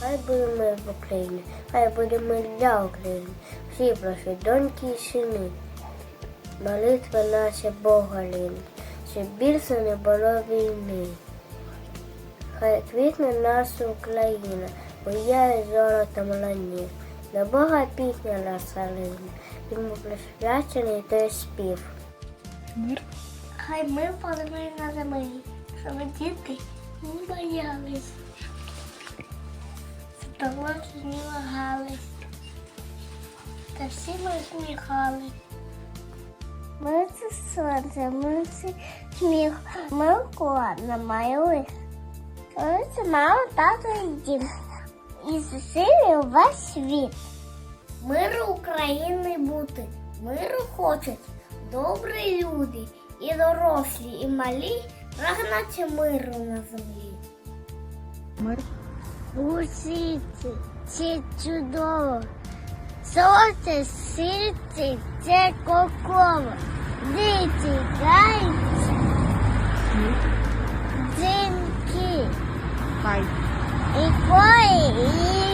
Хай буде мир в Україні, хай буде мир для України. Всі наші доньки і сини. Молитва наша Бога лінь, щоб більше не було війни. Хай квітне наша Україна, буяє золотом лані. До Бога пісня наша лине, йому присвячений той спів. Мир. Хай мир панує на землі, щоб діти не боялись, здоров'я не вагались, та всі ми сміхались. Ми це сонце, ми це сміх, ми має лих. Ми це мама, тато і дім. І засилює весь світ. Миру України бути, миру хочуть добрі люди, і дорослі, і малі прагнуть миру на землі. Мир. У світі це чудово. Сонце, серце, це коково. Диці, гайці, дзвінки, Хай. і кої, і мій.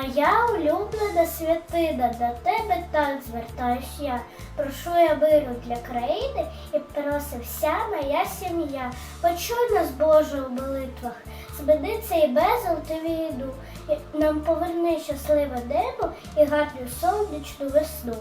Моя улюблена святина, до тебе так звертаюсь я. Прошу я миру для країни і проси вся моя сім'я. Почуй нас, Боже, у молитвах, змени цей безл ти війну, нам поверни щасливе небо і гарну сонячну весну.